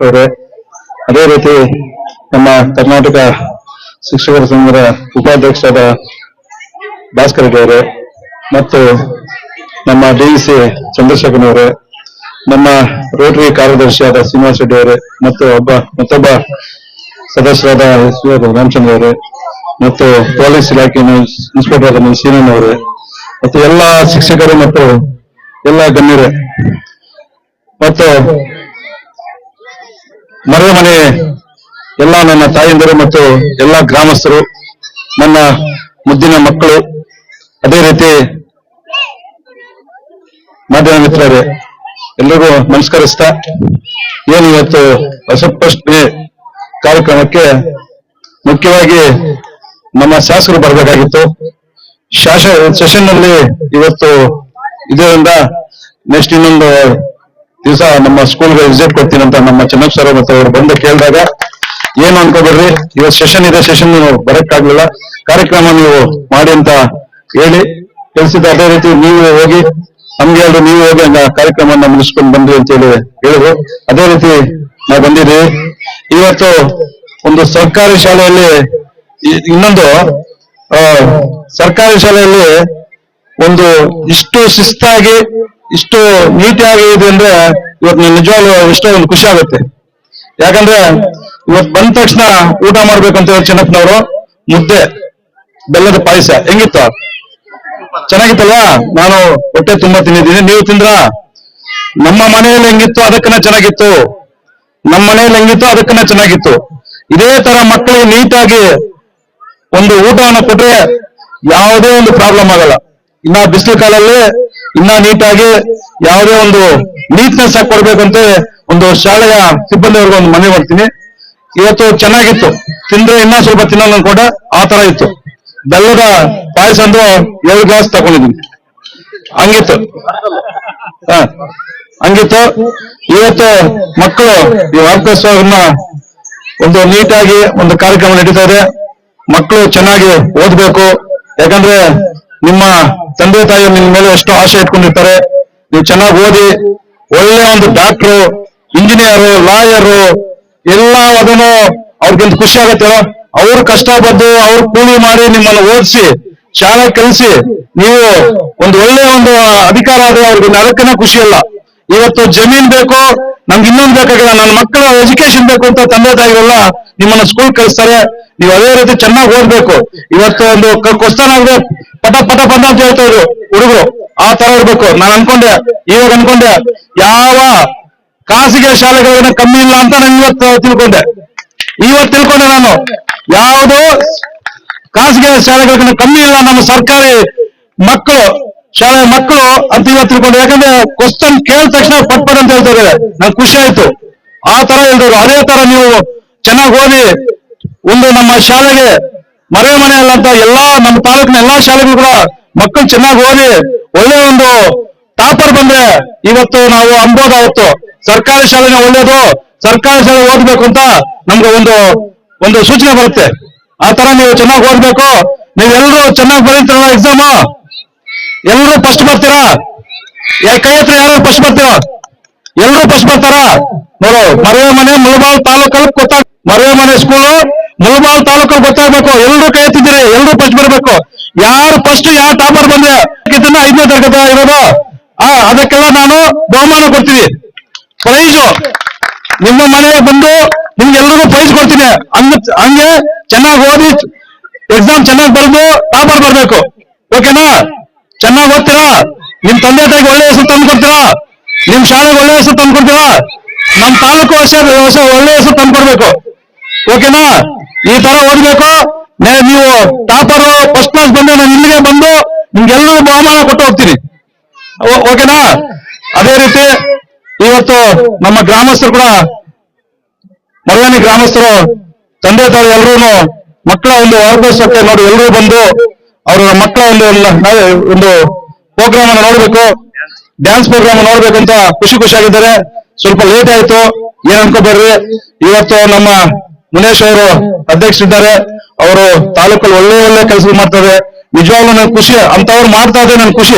ಅವರೇ, ಅದೇ ರೀತಿ ನಮ್ಮ ಕರ್ನಾಟಕ ಶಿಕ್ಷಕರ ಸಂಘದ ಉಪಾಧ್ಯಕ್ಷರಾದ ಭಾಸ್ಕರ್ ಅವರೇ ಮತ್ತು ನಮ್ಮ ಡಿಸಿ ಚಂದ್ರಶೇಖರ್ ಅವರೇ ನಮ್ಮ ರೋಟರಿ ಕಾರ್ಯದರ್ಶಿಯಾದ ಶ್ರೀನಿವಾಸ ರೆಡ್ಡಿ ಅವರೇ ಮತ್ತು ಒಬ್ಬ, ಮತ್ತೊಬ್ಬ ಸದಸ್ಯರಾದ ರಾಮಚಂದ್ರ ಅವರೇ ಮತ್ತು ಪೊಲೀಸ್ ಇಲಾಖೆ ಇನ್ಸ್ಪೆಕ್ಟರ್ ಆದ ಸೀನನ್ ಅವರೇ ಮತ್ತು ಎಲ್ಲ ಶಿಕ್ಷಕರು ಮತ್ತು ಎಲ್ಲ ಗಣ್ಯರೇ. ಮತ್ತು ಮನೆ ಮನೆ ಎಲ್ಲ ನನ್ನ ತಾಯಂದಿರು ಮತ್ತು ಎಲ್ಲ ಗ್ರಾಮಸ್ಥರು, ನನ್ನ ಮುದ್ದಿನ ಮಕ್ಕಳು, ಅದೇ ರೀತಿ ಮಾಧ್ಯಮ ಮಿತ್ರರೇ, ಎಲ್ರಿಗೂ ನಮಸ್ಕರಿಸ್ತಾ, ಏನು ಇವತ್ತು ಹೊಸಪ್ರಶ್ನೆ ಕಾರ್ಯಕ್ರಮಕ್ಕೆ ಮುಖ್ಯವಾಗಿ ನಮ್ಮ ಶಾಸಕರು ಬರಬೇಕಾಗಿತ್ತು. ಶಾಸ ಸೆಷನ್ನಲ್ಲಿ ಇವತ್ತು ಇದರಿಂದ ನೆಕ್ಸ್ಟ್ ಇನ್ನೊಂದು ದಿವಸ ನಮ್ಮ ಸ್ಕೂಲ್ಗೆ ವಿಸಿಟ್ ಕೊಡ್ತೀನಿ ಅಂತ ನಮ್ಮ ಚೆನ್ನಪ್ಪ ಸರ್ ಮತ್ತು ಅವ್ರು ಬಂದು ಕೇಳಿದಾಗ ಏನು ಅನ್ಕೋಬೇಡ್ರಿ ಇವತ್ ಸೆಷನ್ ಇದೆ ಸೆಷನ್ ನೀವು ಬರಕ್ಕಾಗ್ಲಿಲ್ಲ. ಕಾರ್ಯಕ್ರಮ ನೀವು ಮಾಡಿ ಅಂತ ಹೇಳಿ ತಿಳಿಸಿದ ಅದೇ ರೀತಿ ನೀವು ಹೋಗಿ ನಮ್ಗೆ ಹೇಳಿ ನೀವು ಹೋಗಿ ಹಂಗ ಕಾರ್ಯಕ್ರಮವನ್ನ ಮುಗಿಸ್ಕೊಂಡು ಬಂದ್ರಿ ಅಂತ ಹೇಳಿ ಹೇಳಿದ್ರು. ಅದೇ ರೀತಿ ನಾವು ಬಂದಿದ್ರಿ ಇವತ್ತು ಒಂದು ಸರ್ಕಾರಿ ಶಾಲೆಯಲ್ಲಿ ಇನ್ನೊಂದು ಆ, ಸರ್ಕಾರಿ ಶಾಲೆಯಲ್ಲಿ ಒಂದು ಇಷ್ಟು ಶಿಸ್ತಾಗಿ ಇಷ್ಟು ನೀಟಾಗಿ ಇದೆ ಅಂದ್ರೆ ಇವತ್ತು ನಿಜವಾಗ್ಲು ಎಷ್ಟೋ ಒಂದು ಖುಷಿ ಆಗುತ್ತೆ. ಯಾಕಂದ್ರೆ ಇವತ್ತು ಬಂದ ತಕ್ಷಣ ಊಟ ಮಾಡ್ಬೇಕಂತ ಹೇಳಿ ಚೆನ್ನಪ್ಪನವರು, ಮುದ್ದೆ, ಬೆಲ್ಲದ ಪಾಯಸ. ಹೆಂಗಿತ್ತು? ಚೆನ್ನಾಗಿತ್ತಲ್ವಾ? ನಾನು ಹೊಟ್ಟೆ ತುಂಬಾ ತಿಂದಿದ್ದೀನಿ. ನೀವು ತಿಂದ್ರಾ? ನಮ್ಮ ಮನೆಯಲ್ಲಿ ಹೆಂಗಿತ್ತು ಅದಕ್ಕನ್ನ ಚೆನ್ನಾಗಿತ್ತು. ನಮ್ಮ ಮನೆಯಲ್ಲಿ ಹೆಂಗಿತ್ತು ಅದಕ್ಕನ್ನ ಚೆನ್ನಾಗಿತ್ತು. ಇದೇ ತರ ಮಕ್ಕಳಿಗೆ ನೀಟಾಗಿ ಒಂದು ಊಟವನ್ನು ಕೊಟ್ರೆ ಯಾವುದೇ ಒಂದು ಪ್ರಾಬ್ಲಮ್ ಆಗಲ್ಲ. ಇನ್ನ ಬಿಸಿಲು ಕಾಲಲ್ಲಿ ಇನ್ನ ನೀಟಾಗಿ ಯಾವುದೇ ಒಂದು ನೀಟ್ನೆಸ್ ಆಗಿ ಕೊಡ್ಬೇಕಂತ ಒಂದು ಶಾಲೆಯ ಸಿಬ್ಬಂದಿಯವ್ರಿಗೆ ಒಂದು ಮನೆ ಮಾಡ್ತೀನಿ ಇವತ್ತು ಚೆನ್ನಾಗಿತ್ತು. ತಿಂದ್ರೆ ಇನ್ನ ಸ್ವಲ್ಪ ತಿನ್ನಲ್ಲ ಕೂಡ ಆ ತರ ಇತ್ತು. ಬೆಲ್ಲದ ಪಾಯಸ ಅಂದ್ರೆ ಏಳು ಗ್ಲಾಸ್ ತಗೊಂಡಿದ್ದೀನಿ. ಹಂಗಿತ್ತು. ಹಂಗಿತ್ತು. ಇವತ್ತು ಮಕ್ಕಳು ಈ ವಾರ್ಕೋತ್ಸವನ್ನ ಒಂದು ನೀಟಾಗಿ ಒಂದು ಕಾರ್ಯಕ್ರಮ ನಡೀತಾ ಇದೆ. ಮಕ್ಕಳು ಚೆನ್ನಾಗಿ ಓದ್ಬೇಕು. ಯಾಕಂದ್ರೆ ನಿಮ್ಮ ತಂದೆ ತಾಯಿ ನಿಮ್ಮ ಮೇಲೆ ಎಷ್ಟು ಆಸೆ ಇಟ್ಕೊಂಡಿರ್ತಾರೆ. ನೀವು ಚೆನ್ನಾಗಿ ಓದಿ, ಒಳ್ಳೆ ಒಂದು ಡಾಕ್ಟ್ರು ಇಂಜಿನಿಯರು ಲಾಯರು ಎಲ್ಲ ಅದನ್ನು ಅವ್ರಿಗಿಂತ ಖುಷಿ ಆಗತ್ತೆ ಅವ್ರು ಕಷ್ಟಪಟ್ಟು ಅವ್ರು ಕೂಲಿ ಮಾಡಿ ನಿಮ್ಮನ್ನು ಓದಿಸಿ, ಶಾಲೆ ಕಲಿಸಿ, ನೀವು ಒಂದು ಒಳ್ಳೆ ಒಂದು ಅಧಿಕಾರ ಆದ್ರೆ ಅವ್ರಿಗೆ ಅದಕ್ಕೇನೆ ಖುಷಿ ಅಲ್ಲ. ಇವತ್ತು ಜಮೀನ್ ಬೇಕು, ನಮ್ಗೆ ಇನ್ನೊಂದು ಬೇಕಾಗಿಲ್ಲ, ನನ್ನ ಮಕ್ಕಳ ಎಜುಕೇಶನ್ ಬೇಕು ಅಂತ ತಂದೆ ತಾಯಿಗಳೆಲ್ಲ ನಿಮ್ಮನ್ನ ಸ್ಕೂಲ್ ಕಳಿಸ್ತಾರೆ. ನೀವು ಅದೇ ರೀತಿ ಚೆನ್ನಾಗಿ ಓದ್ಬೇಕು. ಇವತ್ತು ಒಂದು ಆಗಿದೆ ಪಟ ಪಟ ಪಟ ಅಂತ ಹೇಳ್ತಾ ಇದ್ರು ಹುಡುಗರು. ಆ ತರ ಇರ್ಬೇಕು. ನಾನು ಅನ್ಕೊಂಡೆ, ಇವಾಗ ಅನ್ಕೊಂಡೆ, ಯಾವ ಖಾಸಗಿ ಶಾಲೆಗಳನ್ನ ಕಮ್ಮಿ ಇಲ್ಲ ಅಂತ ನಾನು ಇವತ್ತು ತಿಳ್ಕೊಂಡೆ. ಇವತ್ತು ತಿಳ್ಕೊಂಡೆ ನಾನು. ಯಾವುದು ಖಾಸಗಿ ಶಾಲೆಗಳನ್ನ ಕಮ್ಮಿ ಇಲ್ಲ, ನಮ್ಮ ಸರ್ಕಾರಿ ಮಕ್ಕಳು ಶಾಲೆಯ ಮಕ್ಕಳು ಅಂತ ಇವತ್ತು ಯಾಕಂದ್ರೆ ಕ್ವಶನ್ ಕೇಳಿದ ತಕ್ಷಣ ಪಟ್ ಅಂತ ಹೇಳ್ತಾರೆ. ನಂಗೆ ಖುಷಿ ಆಯ್ತು. ಆ ತರ ಹೇಳಿದ್ರು ಅದೇ ತರ ನೀವು ಚೆನ್ನಾಗಿ ಓದಿ, ಒಂದು ನಮ್ಮ ಶಾಲೆಗೆ ಮರೆ ಮನೆ ಅಲ್ಲ ಅಂತ ಎಲ್ಲಾ ನಮ್ಮ ತಾಲೂಕಿನ ಎಲ್ಲಾ ಶಾಲೆಗಳು ಕೂಡ ಮಕ್ಕಳು ಚೆನ್ನಾಗಿ ಓದಿ, ಒಳ್ಳೆ ಒಂದು ಟಾಪರ್ ಬಂದ್ರೆ ಇವತ್ತು ನಾವು ಅನ್ಬೋದಾವತ್ತು ಸರ್ಕಾರಿ ಶಾಲೆನ ಒಳ್ಳೇದು, ಸರ್ಕಾರಿ ಶಾಲೆ ಓದ್ಬೇಕು ಅಂತ ನಮ್ಗೆ ಒಂದು ಒಂದು ಸೂಚನೆ ಬರುತ್ತೆ. ಆ ತರ ನೀವು ಚೆನ್ನಾಗಿ ಓದ್ಬೇಕು. ನೀವೆಲ್ಲರೂ ಚೆನ್ನಾಗಿ ಬರೀತಾರಲ್ಲ ಎಕ್ಸಾಮ್ ಎಲ್ಲರೂ ಫಸ್ಟ್ ಬರ್ತೀರಾ? ಕೈ ಹತ್ರ ಯಾರು ಫಸ್ಟ್ ಬರ್ತೀರಾ? ಎಲ್ಲರೂ ಫಸ್ಟ್ ಬರ್ತಾರಾ? ನೋಡು, ಮರವೆ ಮನೆ ಮುಳಬಾಲ್ ತಾಲೂಕಲ್ಲಿ ಗೊತ್ತಾಗ ಮರವೆ ಮನೆ ಸ್ಕೂಲು ಮುಳಬಾಲ್ ತಾಲೂಕಲ್ಲಿ ಗೊತ್ತಾಗ್ಬೇಕು. ಎಲ್ಲರೂ ಕೈ ಎತ್ತಿದ್ದೀರಿ ಎಲ್ಲರೂ ಫಸ್ಟ್ ಬರ್ಬೇಕು. ಯಾರು ಫಸ್ಟ್ ಯಾರು ಟಾಪರ್ ಬಂದ್ರೆ ಇದನ್ನ ಐದನೇ ತರಗತಿ ಇರೋದು? ಆ, ಅದಕ್ಕೆಲ್ಲ ನಾನು ಬಹುಮಾನ ಕೊಡ್ತೀನಿ. ಪ್ರೈಜು ನಿಮ್ಮ ಮನೆಗೆ ಬಂದು ನಿಮ್ಗೆಲ್ರಿಗೂ ಪ್ರೈಸ್ ಕೊಡ್ತೀನಿ. ಹಂಗ, ಹಂಗೆ ಚೆನ್ನಾಗಿ ಓದಿ ಎಕ್ಸಾಮ್ ಚೆನ್ನಾಗಿ ಬರೆದು ಟಾಪರ್ ಬರ್ಬೇಕು. ಓಕೆನಾ ಚೆನ್ನಾಗಿ ಓದ್ತೀರಾ? ನಿಮ್ ತಂದೆ ತಾಯಿಗೆ ಒಳ್ಳೆ ಹೆಸರು ತಂದು ಕೊಡ್ತೀರಾ? ನಿಮ್ ಶಾಲೆಗೆ ಒಳ್ಳೆ ಹೆಸರು ತಂದು ಕೊಡ್ತೀರಾ? ನಮ್ ತಾಲೂಕು ವರ್ಷ ವರ್ಷ ಒಳ್ಳೆ ಹೆಸರು ತಂದು ಕೊಡ್ಬೇಕು. ಓಕೆನಾ? ಈ ತರ ಓದ್ಬೇಕು. ನೀವು ಟಾಪರ್, ಫಸ್ಟ್ ಕ್ಲಾಸ್ ಬಂದು ನಾನು ಇಲ್ಲಿಗೆ ಬಂದು ನಿಮ್ಗೆಲ್ಲರೂ ಬಹುಮಾನ ಕೊಟ್ಟು ಹೋಗ್ತೀನಿ. ಓಕೆನಾ? ಅದೇ ರೀತಿ ಇವತ್ತು ನಮ್ಮ ಗ್ರಾಮಸ್ಥರು ಕೂಡ ಮರಳನಿ ಗ್ರಾಮಸ್ಥರು, ತಂದೆ ತಾಯಿ ಎಲ್ಲರೂ ಮಕ್ಕಳ ಒಂದು ವಾರ್ಗೋತ್ಸವಕ್ಕೆ ನೋಡಿ ಎಲ್ಲರೂ ಬಂದು ಅವರ ಮಕ್ಕಳ ಒಂದು ನ- ಒಂದು ಪ್ರೋಗ್ರಾಮ್ ಅನ್ನು ನೋಡ್ಬೇಕು. ಡ್ಯಾನ್ಸ್ ಪ್ರೋಗ್ರಾಮ್ ನೋಡ್ಬೇಕಂತ ಖುಷಿ ಖುಷಿಯಾಗಿದ್ದಾರೆ. ಸ್ವಲ್ಪ ಲೇಟ್ ಆಯ್ತು. ಏನ್ ಅನ್ಕೋಬೇಡ್ರಿ? ಇವತ್ತು ನಮ್ಮ ಮುನೇಶ್ ಅವರು ಅಧ್ಯಕ್ಷರಿದ್ದಾರೆ. ಅವರು ತಾಲೂಕಲ್ಲಿ ಒಳ್ಳೆ ಒಳ್ಳೆ ಕೆಲಸ ಮಾಡ್ತಾರೆ. ನಿಜವಾಗ್ಲೂ ನನ್ ಖುಷಿ. ಅಂತವ್ರು ಮಾಡ್ತಾ ಇದ್ರೆ ನನ್ ಖುಷಿ.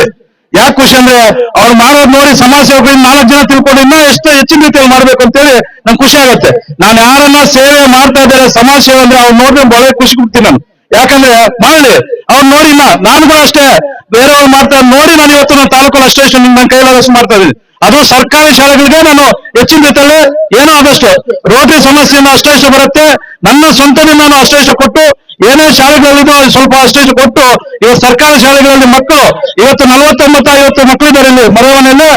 ಯಾಕೆ ಖುಷಿ ಅಂದ್ರೆ ಅವ್ರು ಮಾಡೋದ್ ನೋಡಿ ಸಮಾಜ ಸೇವಕರಿಂದ ನಾಲ್ಕು ಜನ ತಿಳ್ಕೊಂಡು ಇನ್ನೂ ಎಷ್ಟು ಹೆಚ್ಚಿನ ರೀತಿಯಲ್ಲಿ ಮಾಡ್ಬೇಕು ಅಂತೇಳಿ ನಂಗೆ ಖುಷಿ ಆಗುತ್ತೆ. ನಾನು ಯಾರನ್ನ ಸೇವೆ ಮಾಡ್ತಾ ಇದ್ದಾರೆ, ಸಮಾಜ ಸೇವೆ ಅಂದ್ರೆ ಅವ್ರು ನೋಡಿದ್ರೆ ಒಳ್ಳೆ ಖುಷಿ ಕೊಡ್ತೀನಿ ನಾನು. ಯಾಕಂದ್ರೆ ಮಾಡ್ಲಿ ಅವ್ರು ನೋಡಿಲ್ಲ ನಾನು ಕೂಡ ಅಷ್ಟೇ ಬೇರೆಯವ್ರು ಮಾಡ್ತಾರೆ ನೋಡಿ ನಾನು ಇವತ್ತು ನಾನು ತಾಲೂಕು ಅಷ್ಟೇ ನನ್ನ ಕೈಲಾದಷ್ಟು ಮಾಡ್ತಾ ಇದ್ದೀನಿ. ಅದು ಸರ್ಕಾರಿ ಶಾಲೆಗಳಿಗೆ ನಾನು ಹೆಚ್ಚಿನ ರೀತಿಯಲ್ಲಿ ಏನೋ ಆದಷ್ಟು ರೋಗಿ ಸಮಸ್ಯೆಯನ್ನು ಅಷ್ಟೇಷ ಬರುತ್ತೆ. ನನ್ನ ಸ್ವಂತದಿಂದ ನಾನು ಅಷ್ಟೇಷ ಕೊಟ್ಟು ಏನೇ ಶಾಲೆಗಳಲ್ಲಿದ್ದು ಅಲ್ಲಿ ಸ್ವಲ್ಪ ಅಷ್ಟೇಷ ಕೊಟ್ಟು ಇವತ್ತು ಸರ್ಕಾರಿ ಶಾಲೆಗಳಲ್ಲಿ ಮಕ್ಕಳು ಇವತ್ತು ನಲವತ್ತೊಂಬತ್ತು ಐವತ್ತು ಮಕ್ಕಳಿದ್ದಾರೆ ಇಲ್ಲಿ ಮರವನಲ್ಲಿ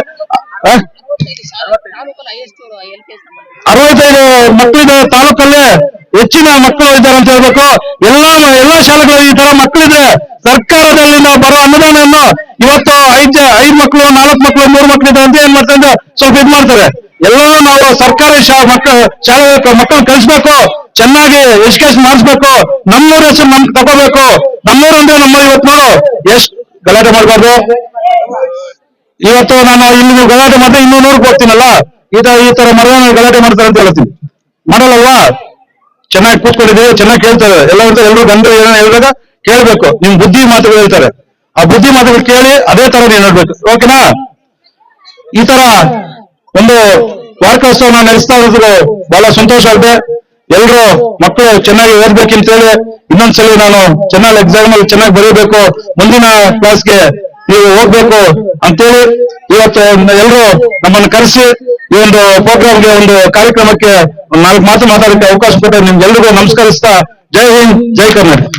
ಅರವತ್ತೈದು ಮಕ್ಕಳಿದೆ ತಾಲೂಕಲ್ಲೇ. ಹೆಚ್ಚಿನ ಮಕ್ಕಳು ಇದ್ದಾರೆ ಅಂತ ಹೇಳ್ಬೇಕು. ಎಲ್ಲಾ ಎಲ್ಲಾ ಶಾಲೆಗಳಲ್ಲಿ ಈ ತರ ಮಕ್ಕಳಿದ್ರೆ ಸರ್ಕಾರದಲ್ಲಿ ನಾವು ಬರೋ ಅನುದಾನವನ್ನು ಇವತ್ತು ಐದು, ಐದ್ ಮಕ್ಕಳು, ನಾಲ್ಕು ಮಕ್ಕಳು, ಮೂರು ಮಕ್ಕಳಿದೆ ಅಂತ ಏನ್ ಮಾಡ್ತಾರೆ ಸ್ವಲ್ಪ ಇದ್ ಮಾಡ್ತಾರೆ. ಎಲ್ಲಾ ನಾವು ಸರ್ಕಾರಿ ಶಾ ಮಕ್ಕಳು ಶಾಲೆ ಮಕ್ಕಳು ಕಲಿಸ್ಬೇಕು ಚೆನ್ನಾಗಿ ಎಜುಕೇಶನ್ ಮಾಡಿಸ್ಬೇಕು. ನಮ್ಮೂರ ಹೆಸರು ನಮ್, ತಗೋಬೇಕು. ನಮ್ಮೂರು ಅಂದ್ರೆ ನಮ್ಮ ಇವತ್ತು ನೋಡು. ಎಷ್ಟು ಗಲಾಟೆ ಮಾಡಬಾರ್ದು. ಇವತ್ತು ನಾನು ಇಲ್ಲಿ ಗಲಾಟೆ ಮಾಡಿದ್ರೆ ಇನ್ನೂ ನೋಡ್ಕೊಳ್ತೀನಲ್ಲ ಈ ತರ ಈ ತರ ಮರ ಗಲಾಟೆ ಮಾಡ್ತಾರೆ ಅಂತ ಹೇಳ್ತೀನಿ. ಮಾಡಲ್ಲಲ್ವಾ? ಚೆನ್ನಾಗಿ ಕೂತ್ಕೊಂಡಿದ್ದೀವಿ, ಚೆನ್ನಾಗಿ ಕೇಳ್ತಾರೆ. ಎಲ್ಲ ಎಲ್ಲರೂ ಬಂದ್ರೆ ಏನೋ ಹೇಳಿದಾಗ ಕೇಳ್ಬೇಕು. ನಿಮ್ ಬುದ್ಧಿ ಮಾತುಗಳು ಹೇಳ್ತಾರೆ. ಆ ಬುದ್ಧಿ ಮಾತುಗಳು ಕೇಳಿ ಅದೇ ತರ ನೀವು ನೋಡ್ಬೇಕು ಓಕೆನಾ? ಈ ತರ ಒಂದು ವಾರ್ಕೋತ್ಸವ ನಾವು ನಡೆಸ್ತಾ ಇರೋದು ಬಹಳ ಸಂತೋಷ ಆಗಿದೆ ಎಲ್ರು ಮಕ್ಕಳು ಚೆನ್ನಾಗಿ ಓದ್ಬೇಕಂತೇಳಿ ಇನ್ನೊಂದ್ಸಲಿ ನಾನು ಚೆನ್ನಾಗಿ ಎಕ್ಸಾಮ್ ಅಲ್ಲಿ ಚೆನ್ನಾಗಿ ಬರೀಬೇಕು. ಮುಂದಿನ ಕ್ಲಾಸ್ಗೆ ನೀವು ಹೋಗ್ಬೇಕು ಅಂತೇಳಿ ಇವತ್ತು ಎಲ್ಲರೂ ನಮ್ಮನ್ನು ಕರೆಸಿ ಈ ಒಂದು ಪ್ರೋಗ್ರಾಮ್ಗೆ ಒಂದು ಕಾರ್ಯಕ್ರಮಕ್ಕೆ ನಾಲ್ಕು ಮಾತು ಮಾತಾಡಕ್ಕೆ ಅವಕಾಶ ಕೊಟ್ಟರೆ ನಿಮ್ಗೆಲ್ರಿಗೂ ನಮಸ್ಕರಿಸ್ತಾ ಜೈ ಹಿಂದ್, ಜೈ ಕರ್ನಾಟಕ.